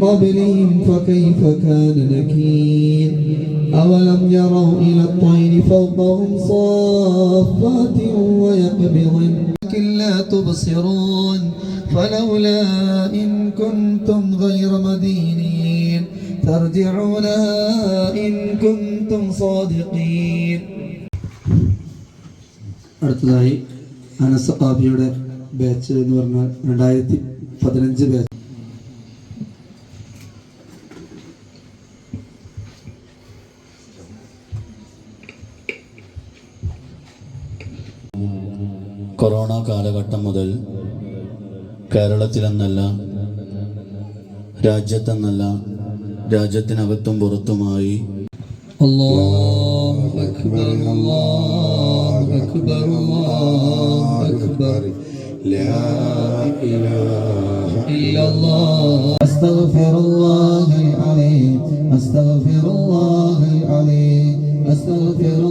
قبلهم فكيف كان نكير أولم يروا إلى الطير فوقهم صافات ويقبضن لكن لا تبصرون فلولا إن كنتم غير مدينين ترجعونها إن كنتم صادقين അടുത്തതായി അനസ് കാബിയുടെ ബാച്ച് എന്ന് പറഞ്ഞാൽ രണ്ടായിരത്തി പതിനഞ്ച് ബാച്ച് കൊറോണ കാലഘട്ടം മുതൽ കേരളത്തിലെന്നല്ല രാജ്യത്തെന്നല്ല രാജ്യത്തിനകത്തും പുറത്തുമായി الله أكبر الله أكبر الله أكبر لا إله إلا الله أستغفر الله العليم أستغفر الله العليم أستغفر الله العليم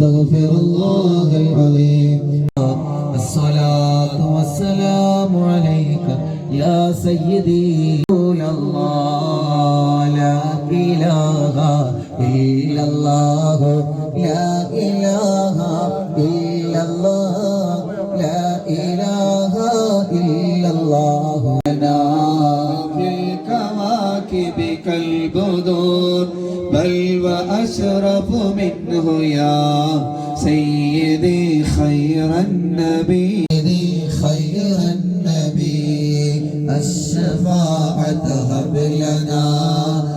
أستغفر الله العليم الصلاة والسلام عليك يا سيدي. رسول الله لا إله إلا الله. لا إله إلا الله. لا إله إلا الله. لنا في الكواكب كالبدور بل وأشرف منه يا سيدي خير النبي. خير النبي الشفاعة هب لنا.